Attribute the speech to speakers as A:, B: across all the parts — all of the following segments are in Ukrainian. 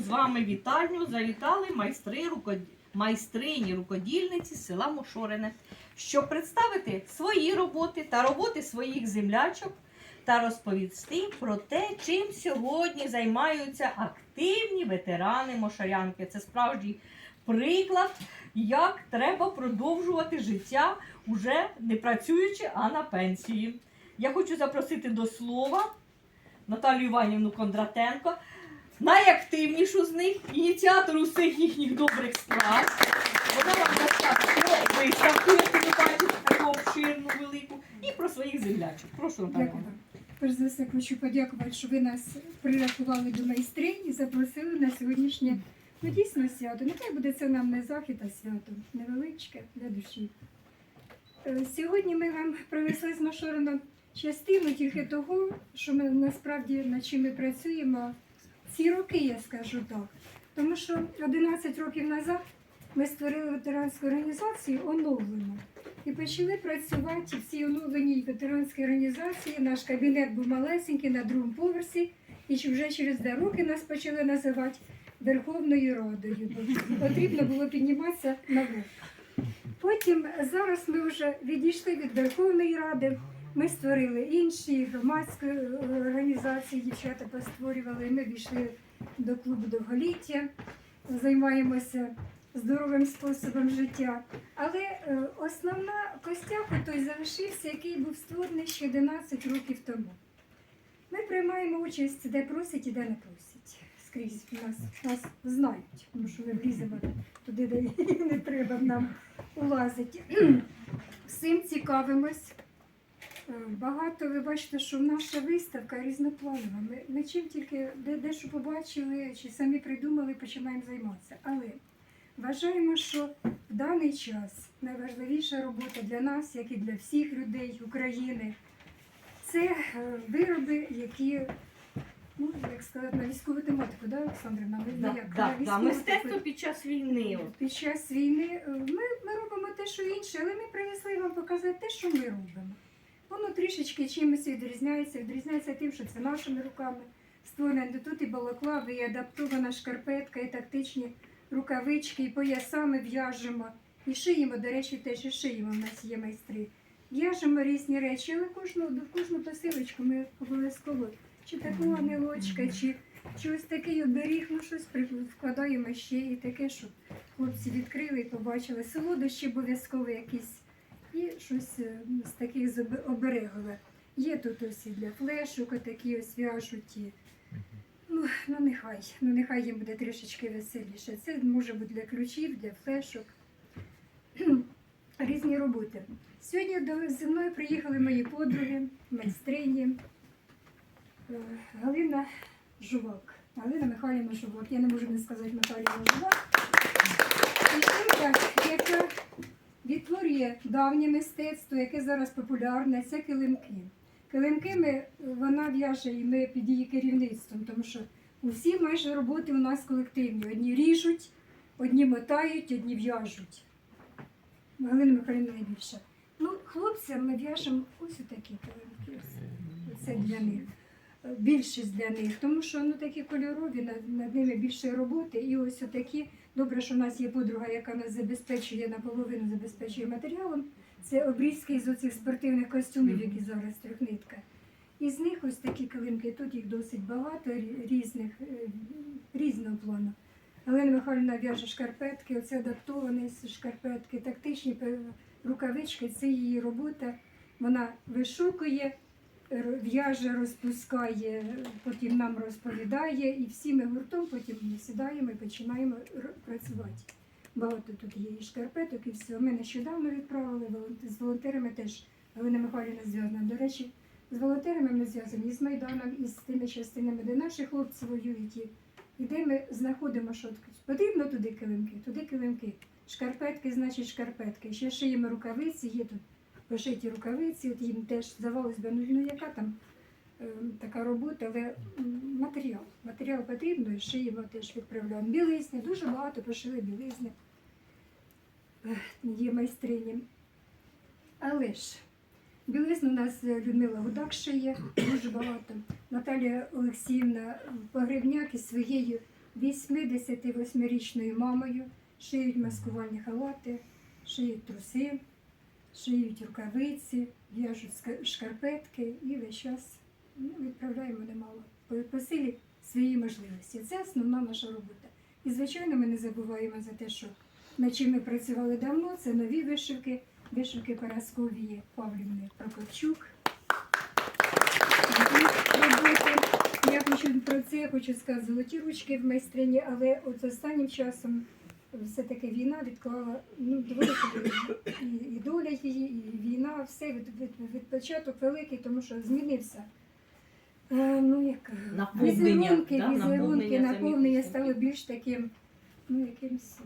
A: з вами вітальню завітали майстри рукод- майстрині рукодільниці села Мошорине, щоб представити свої роботи та роботи своїх землячок та розповісти про те, чим сьогодні займаються активні ветерани Мошарянки. Це справжній приклад, як треба продовжувати життя уже не працюючи, а на пенсії. Я хочу запросити до слова Наталію Іванівну Кондратенко, найактивнішу з них, ініціатор усіх їхніх добрих справ. Вона вам розкаже про виставку, яку ви бачите, таку обширну, велику, і про своїх землячок. Прошу, Наталія.
B: Дякую. Перш за все хочу подякувати, що ви нас прирахували до майстринь і запросили на сьогоднішнє ну, дійсно свято. Нехай буде це нам не захід, а свято, невеличке для душі. Е, Сьогодні ми вам привезли з Машорина частину тільки того, що ми насправді над чим ми працюємо ці роки, я скажу так. Тому що 11 років назад ми створили ветеранську організацію оновлену. І почали працювати в цій оновленій ветеранській організації. Наш кабінет був малесенький на другому поверсі, і вже через два роки нас почали називати Верховною Радою. бо Потрібно було підніматися наверх. Потім зараз ми вже відійшли від Верховної Ради. Ми створили інші громадські е, організації, дівчата постворювали. Ми війшли до клубу довголіття, займаємося здоровим способом життя. Але е, основна костяк той залишився, який був створений ще 11 років тому. Ми приймаємо участь, де просять і де не просять. Скрізь нас, нас знають, тому що ми вліземо туди, де не треба нам улазити. Всім цікавимось. Багато ви бачите, що наша виставка різнопланова. Ми, ми чим тільки де, де що побачили, чи самі придумали, починаємо займатися. Але Вважаємо, що в даний час найважливіша робота для нас, як і для всіх людей України, це е, вироби, які, ну, як сказати, на військову тематику, да, Олександрівна? Ви
A: Да,
B: як?
A: да,
B: На
A: да. Мистецтво під час війни.
B: під час війни е, ми, ми робимо те, що інше, але ми принесли вам показати те, що ми робимо. Воно трішечки чимось відрізняється, відрізняється тим, що це нашими руками створено тут і балаклави, і адаптована шкарпетка, і тактичні рукавички, і поясами в'яжемо. І шиємо, до речі, теж і шиємо, у нас є майстри. В'яжемо різні речі, але кожну, до кожну посилочку ми обов'язково чи такого анилочка, чи, чи ось такий оберіг, ну щось вкладаємо ще і таке, щоб хлопці відкрили і побачили. Солодощі обов'язково якісь. І щось е, з таких з оберегове. Є тут ось і для флешок, такі ось в'яжуть. Ну, ну нехай, ну нехай їм буде трішечки веселіше. Це може бути для ключів, для флешок. Різні роботи. Сьогодні до зі мною приїхали мої подруги, майстрині е, Галина Жувак. Галина Михайлівна Жувак. Я не можу не сказати Михайлівна Жувак. І жінка, яка відтворює давнє мистецтво, яке зараз популярне, це килимки. Килимки ми, вона в'яже і ми під її керівництвом, тому що усі майже роботи у нас колективні. Одні ріжуть, одні мотають, одні в'яжуть. Галина Михайлівна найбільше. Ну, хлопцям ми в'яжемо ось такі килимки. Це для них. Більшість для них, тому що ну такі кольорові, над ними більше роботи. І ось такі. Добре, що в нас є подруга, яка нас забезпечує наполовину забезпечує матеріалом. Це обрізки з оцих спортивних костюмів, які зараз трьохнитка. Із них ось такі килимки. Тут їх досить багато різних, е, різного плану. Галина Михайлівна в'яже шкарпетки, оце адаптовані з шкарпетки, тактичні рукавички, це її робота. Вона вишукує, в'яже, розпускає, потім нам розповідає, і всі ми гуртом потім сідаємо і починаємо працювати. Багато тут є і шкарпеток, і все. Ми нещодавно відправили з волонтерами теж Галина Михайлівна зв'язана. До речі, з волонтерами ми зв'язані з Майданом, і з тими частинами, де наші хлопці воюють. І де ми знаходимо, що потрібно туди килимки, туди килимки. Шкарпетки, значить шкарпетки. Ще шиємо рукавиці, є тут пошиті рукавиці, от їм теж здавалось би, ну, ну яка там е, така робота, але матеріал. Матеріал потрібно і шиємо теж відправляємо. Білизни, дуже багато пошили білизни. Є майстрині. Але ж білизну у нас е, Людмила Гудак шиє, дуже багато. Наталія Олексіївна Погребняк із своєю 88-річною мамою, шиють маскувальні халати, шиють труси, шиють рукавиці, в'яжуть шкарпетки і весь час ну, відправляємо немало. По, силі свої можливості. Це основна наша робота. І, звичайно, ми не забуваємо за те, що над чим ми працювали давно, це нові вишивки, вишивки Парасковії Павлівни Прокопчук. Я хочу про це, я хочу сказати, золоті ручки в майстрині, але от останнім часом все-таки війна відклала ну, доволі і, і доля її, і війна, все від, від, від початок великий, тому що змінився. Е, ну, як,
C: Наповнення,
B: візерунки,
C: да,
B: візерунки,
C: наповнення
B: стало більш таким, ну, якимсь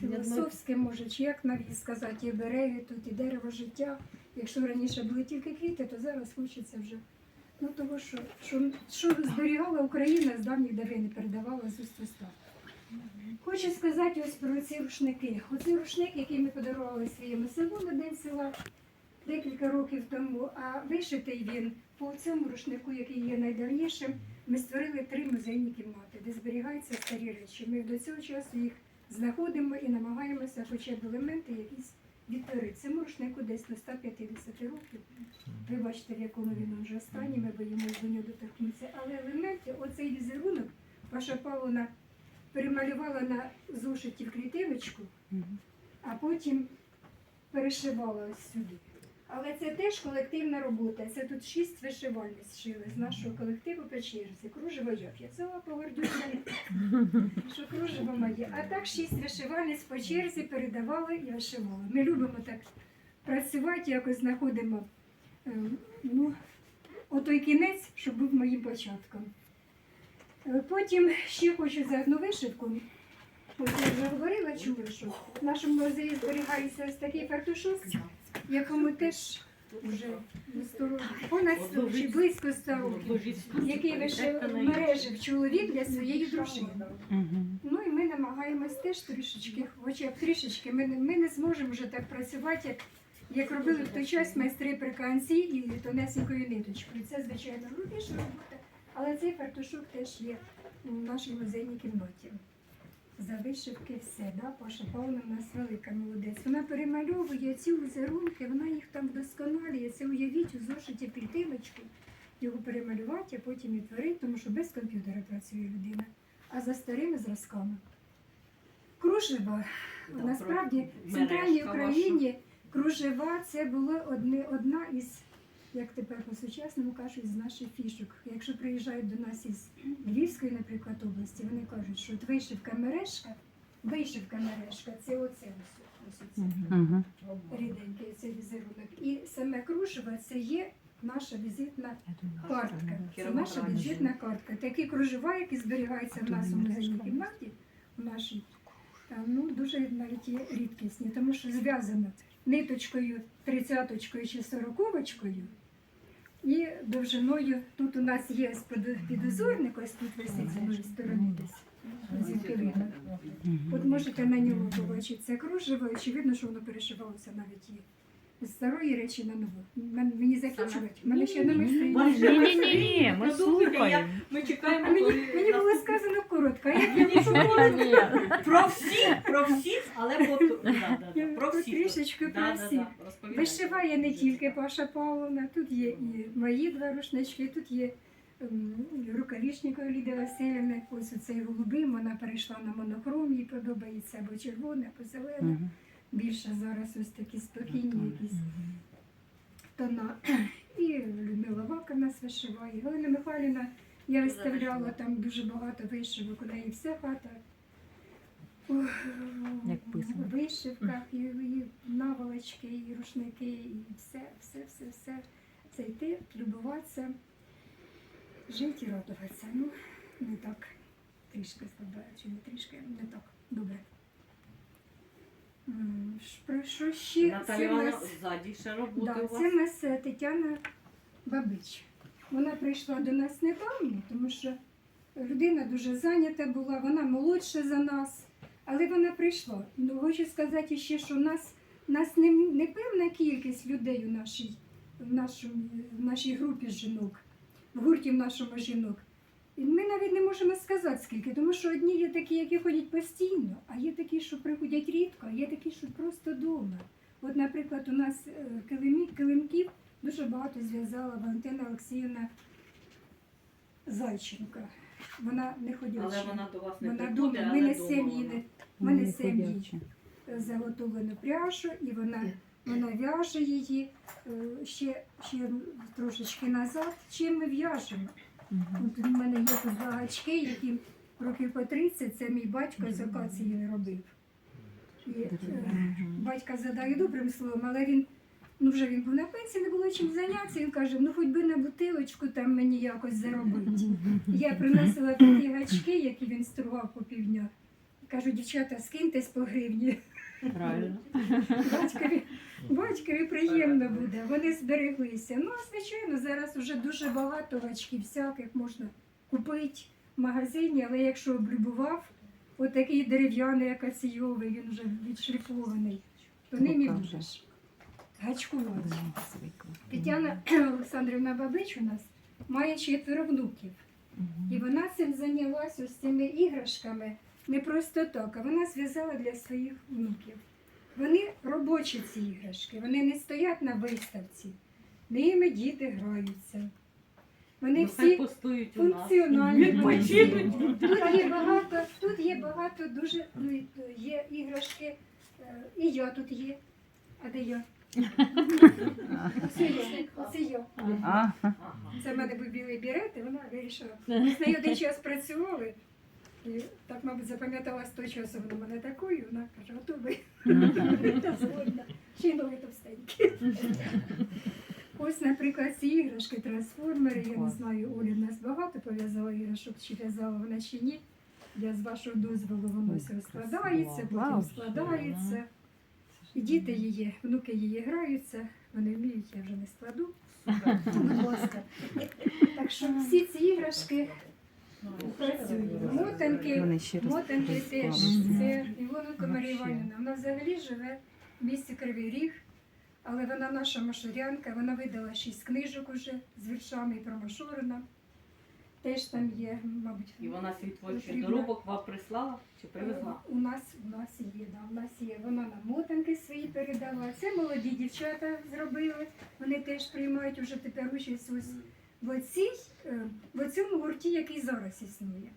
B: філософським, може, чи як навіть сказати, і береги тут, і дерево життя. Якщо раніше були тільки квіти, то зараз хочеться вже. Ну, того, що, що, що зберігала Україна з давніх давин і передавала з уст уста. Хочу сказати ось про ці рушники. Оцей рушник, який ми подарували своєму селу на день села декілька років тому, а вишитий він по цьому рушнику, який є найдавнішим, ми створили три музейні кімнати, де зберігаються старі речі. Ми до цього часу їх знаходимо і намагаємося хоча б елементи якісь відтворити. Цьому рушнику десь до 150 років. Ви бачите, в якому він вже стані, ми боїмося до нього доторкнутися. Але елементи, оцей візерунок, ваша Павловна перемалювала на зошиті в клітиночку, а потім перешивала ось сюди. Але це теж колективна робота. Це тут шість вишивальниць шили з нашого колективу по черзі. Кружево я п'яцова погордюся, що кружево моє. А так шість вишивальниць по черзі передавали і вишивали. Ми любимо так працювати, якось знаходимо ем, ну, отой кінець, щоб був моїм початком. Е, Потім ще хочу за одну вишивку. Ось я вже говорила, чули, що в нашому музеї зберігається ось такий фартушок, якому теж вже понад 100 чи близько 100 років, який вишив мережив чоловік для своєї дружини. Ну і ми намагаємось теж трішечки, хоча б трішечки, ми, не- ми не зможемо вже так працювати, як, як робили в той час майстри при канці і тонесенькою ниточкою. Це, звичайно, грубіша робота, але цей фартушок теж є у нашій музейній кімнаті. За вишивки все, да? Паша Павловна в нас велика молодець. Вона перемальовує ці візерунки, вона їх там вдосконалює. Це уявіть у зошиті клітиночку, його перемалювати, а потім відтворити, тому що без комп'ютера працює людина, а за старими зразками. Кружево, насправді, в центральній Україні кружева це була одне, одна із, як тепер по-сучасному кажуть, з наших фішок. Якщо приїжджають до нас із Львівської, наприклад, області, вони кажуть, що от вишивка мережка, вишивка мережка це оце ось, ось оце ріденький цей візерунок. І саме кружево це є наша візитна картка. Це наша візитна картка. Такі кружева, які зберігаються в нас у музейній кімнаті, у нашій, там, ну, дуже навіть є рідкісні, тому що зв'язано ниточкою, тридцяточкою чи сороковочкою. І довжиною тут у нас є підозорник, ось тут висить з одної сторони десь. Звідки. От можете на ньому побачити це кружево, очевидно, що воно перешивалося навіть і з старої речі на нову. Мен- Мені закінчувати. У мене ще на місці.
C: Ні,
D: Ні, ні, ні, ми слухаємо.
C: Ми чекаємо,
B: А мені,
C: коли
B: мені було сказано коротко, а я
D: Ні, ні.
C: про всіх, про всіх, але по да, да, да,
B: Я
C: про всіх.
B: трішечки про всіх.
C: да,
B: вишиває не тільки Паша Павловна, тут є і мої два рушнички, тут є ем, рукавичникова Лідія Васильівна, ось оцей голубим, вона перейшла на монохром, їй подобається або червоне, або зелене.
D: Мгм.
B: Більше зараз ось такі спокійні якісь тона. І Людмила Вака нас вишиває. Галина Михайлівна, я виставляла там дуже багато вишивок, у неї вся хата.
D: Як писано.
B: В вишивках, і, і наволочки, і рушники, і все, все, все, все. Це йти, любуватися, жити і радуватися. Ну, не так. Трішки складаю, чи не трішки, не так. Добре. М, ш- Про що ще?
C: Наталя Івановна, ззаді ще роботи
B: Да,
C: у вас.
B: це нас е, Тетяна Бабич. Вона прийшла до нас недавно, тому що людина дуже зайнята була, вона молодша за нас, але вона прийшла. Ну, хочу сказати ще, що у нас, нас не, не певна кількість людей у нашій, в, нашому, в нашій групі жінок, в гурті в нашому жінок. І ми навіть не можемо сказати скільки, тому що одні є такі, які ходять постійно, а є такі, що приходять рідко, є такі, що просто вдома. От, наприклад, у нас е, килимків дуже багато зв'язала Валентина Олексіївна Зайченка. Вона не ходяча.
C: Але вона до вас не
B: Вона
C: приходить,
B: дома.
C: але дома
B: несемо
C: вона.
B: не- ми несемо їй заготовлену пряжу, і вона, вона в'яже її е, ще, ще трошечки назад. Чим ми в'яжемо? От у мене є тут два гачки, які років по 30, це мій батько з акації робив. І, е, батька задаю добрим словом, але він, ну вже він був на пенсії, не було чим зайнятися. Він каже, ну хоч би на бутилочку там мені якось заробити. Я приносила такі гачки, які він стругав по півдня. Кажу, дівчата, скиньтесь по гривні.
D: Правильно.
B: Батькові, батькові приємно буде, вони збереглися. Ну, звичайно, зараз вже дуже багато гачків всяких можна купити магазині, але якщо облюбував, отакий дерев'яний акаційовий, він вже відшліфований, то ним і будеш гачкувати. Тетяна Олександрівна Бабич у нас має четверо внуків. І вона цим зайнялася ось цими іграшками не просто так, а вона зв'язала для своїх внуків. Вони робочі ці іграшки, вони не стоять на виставці, ними діти граються. Вони всі
C: у нас.
B: функціональні.
C: Відпочинуть.
B: Тут є багато, тут є багато дуже ну, е, є іграшки, е, і я тут є. А де я? Оце я. Це в мене був білий берет, і вона вирішила. Ми з нею один час працювали. І так, мабуть, запам'ятала з того часу вона мене такою, вона каже, готовий. Та згодна. Ще й ноги товстенькі. Ось, наприклад, ці іграшки, трансформери, я не знаю, Оля в нас багато пов'язала іграшок, чи в'язала вона чи ні. Я з вашого дозволу воно все складається, потім складається. І діти її, внуки її граються, вони вміють, я вже не складу. Будь ласка. Так що всі ці іграшки працюють. Мотанки, мотанки теж. Це Ілоненко Марія Іванівна. Вона взагалі живе в місті Кривий Ріг, але вона наша машурянка, вона видала шість книжок уже з віршами і про Машурина. Теж там є, мабуть,
C: І вона свій творчий доробок вам прислала чи привезла?
B: у нас, у нас є, да, у нас є. Вона нам мотанки свої передала. Це молоді дівчата зробили. Вони теж приймають уже тепер участь ось в, оцій, е, в цьому гурті, який зараз існує.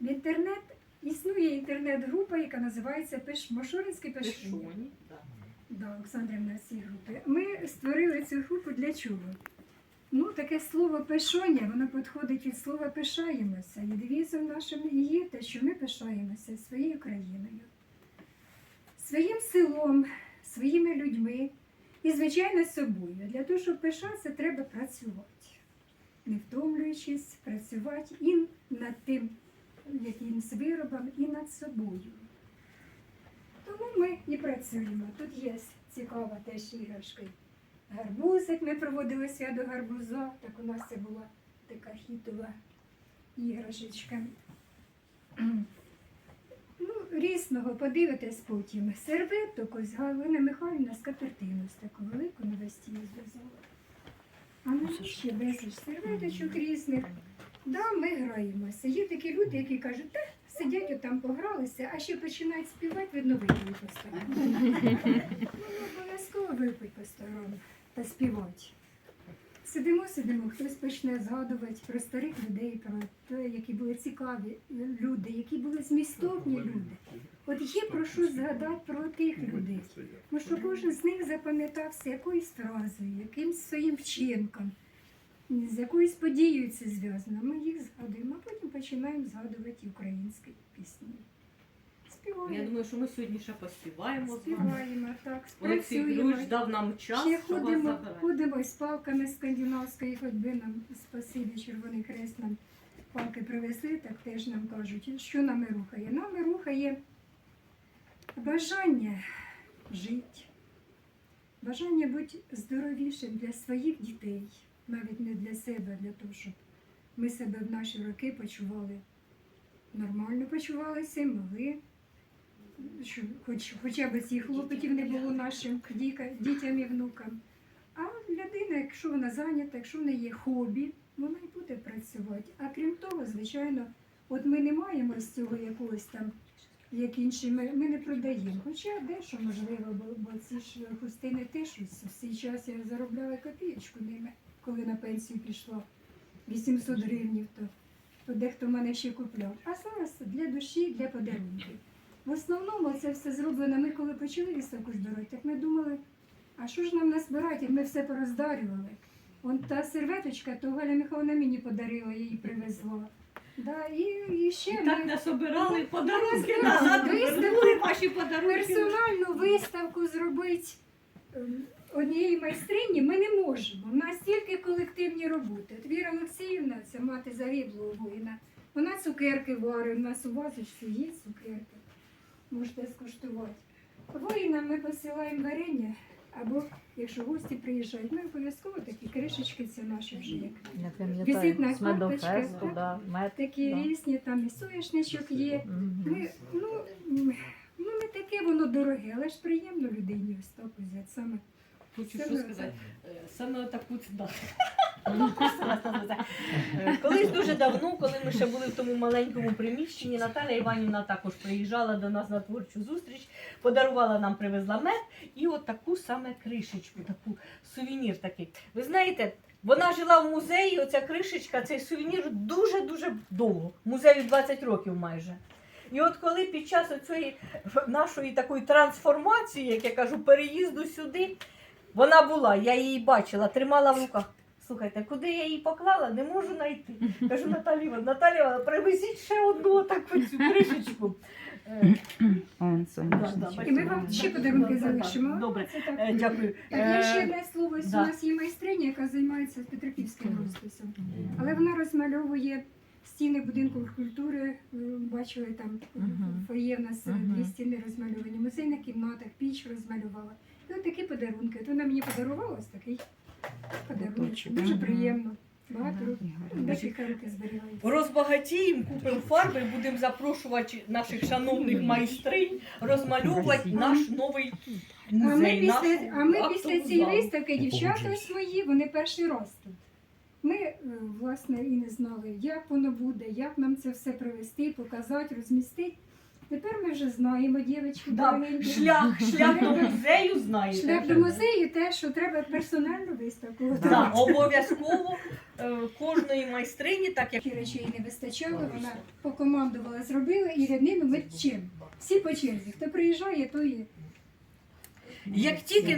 B: В інтернет існує інтернет-група, яка називається Пеш... Машуринський Пешуня. Да, Олександрівна з цієї групи. Ми створили цю групу для чого? Ну, таке слово пишоня, воно підходить від слова пишаємося. І девізом нашим є те, що ми пишаємося своєю країною, своїм селом, своїми людьми і, звичайно, собою. Для того, щоб пишатися, треба працювати, не втомлюючись, працювати і над тим якимсь виробом, і над собою. Тому ми і працюємо. Тут є цікава теж іграшка. Гарбузик, ми проводили свято гарбуза, так у нас це була така хітова іграшечка. Ну, різного подивитесь потім. Серветок ось Галина Михайлівна з капертину з таку велику на весті зв'язала. А ми ще безліч серветочок різних. Да, ми граємося. Є такі люди, які кажуть, та сидять отам погралися, а ще починають співати, видно, вип'ють по Ну, обов'язково випить по сторонам та співати. Сидимо, сидимо, хтось почне згадувати про старих людей, про те, які були цікаві люди, які були змістовні люди. От є про що згадати про тих людей. Тому що кожен з них запам'ятався якоюсь фразою, якимсь своїм вчинком, з якоюсь подією це зв'язано. Ми їх згадуємо, а потім починаємо згадувати українські пісні.
C: Я
B: Співаємо,
C: думаю, що ми сьогодні ще поспіваємо з вами.
B: співаємо, так,
C: Олексій
B: спрацюємо.
C: Дав нам час,
B: Ще
C: щоб вас
B: ходимо,
C: забирати.
B: ходимо з палками скандинавської ходьби нам спасибі, Червоний Хрест нам палки привезли, так теж нам кажуть, що нами рухає. Нами рухає бажання жити, бажання бути здоровішим для своїх дітей, навіть не для себе, для того, щоб ми себе в наші роки почували нормально почувалися, могли. Щоб хоч, хоча б цих хлопотів не було нашим дітям і внукам. А людина, якщо вона зайнята, якщо в неї є хобі, вона й буде працювати. А крім того, звичайно, от ми не маємо з цього якогось там, як інші, ми, ми не продаємо. Хоча дещо можливо, бо, бо ці ж хустини тишуться. В свій час я заробляла копієчку ними, коли на пенсію пішла. 800 гривень, то, то дехто в мене ще купляв. А зараз для душі, для подарунків. В основному це все зроблено. Ми коли почали виставку збирати, так ми думали, а що ж нам назбирати, як ми все пороздарювали. Вон та серветочка, то Галя Михайловна мені подарила, її привезла. Да, і, і ще
C: І
B: ми
C: так насобирали подарунки
B: Ну,
C: назад,
B: виставку.
C: ваші подарунки.
B: персональну виставку зробити ем, однієї майстрині ми не можемо. У нас тільки колективні роботи. От Віра Олексіївна, це мати загиблого воїна, вона цукерки варить, у нас у вазочці є цукерки. Можете скуштувати. Воїнам ми посилаємо варення, або якщо гості приїжджають, ми обов'язково такі кришечки, це наші вже як. Візитна карточка, так?
D: да, мед.
B: Такі
D: Да.
B: різні, там і соняшничок є. Ми, ну, ну, не таке воно дороге, але ж приємно людині ось так взяти саме.
C: Хочу що сказати. Е, Саме таку да.
A: Дуже давно, коли ми ще були в тому маленькому приміщенні, Наталя Іванівна також приїжджала до нас на творчу зустріч, подарувала нам, привезла мед і от таку саме кришечку, таку сувенір такий. Ви знаєте, вона жила в музеї, оця кришечка, цей сувенір дуже-дуже довго. Музею 20 років майже. І от коли під час цієї нашої такої трансформації, як я кажу, переїзду сюди, вона була, я її бачила, тримала в руках. Слухайте, куди я її поклала, не можу знайти. Кажу Наталі, Івановна, Наталі, привезіть ще одну таку цю кришечку.
B: І ми вам ще подарунки
A: Да, да, да.
B: залишимо.
A: Добре,
B: Це так.
A: е, дякую.
B: Так, я ще
A: Е,
B: одне слово. У нас є майстриня, яка займається Петриківським розписом. Але вона розмальовує стіни будинку культури. Ви Бачили там фоє в нас е, дві стіни розмальовані. В музейних кімнатах піч розмалювала. І от такі подарунки. От вона мені подарувала ось такий подарунок. Дуже приємно. Багато років. Років зберігається.
A: Розбагатіємо, купимо фарби, будемо запрошувати наших шановних майстринь розмальовувати наш новий
B: А ми після,
A: нашу
B: а ми після цієї виставки, дівчата свої, вони перший раз тут. Ми, е, власне, і не знали, як воно буде, як нам це все привезти, показати, розмістити. Тепер ми вже знаємо, дівчатки,
A: Да,
B: дорогенькі.
A: шлях, шлях до музею знаєте.
B: Шлях до музею те, що треба персональну виставку.
A: Да,
B: готувати.
A: обов'язково е, кожної майстрині, так як
B: Такі речей не вистачало, вона покомандувала, зробила і ряднину ми чим. Всі по черзі. Хто приїжджає, то і
A: як тільки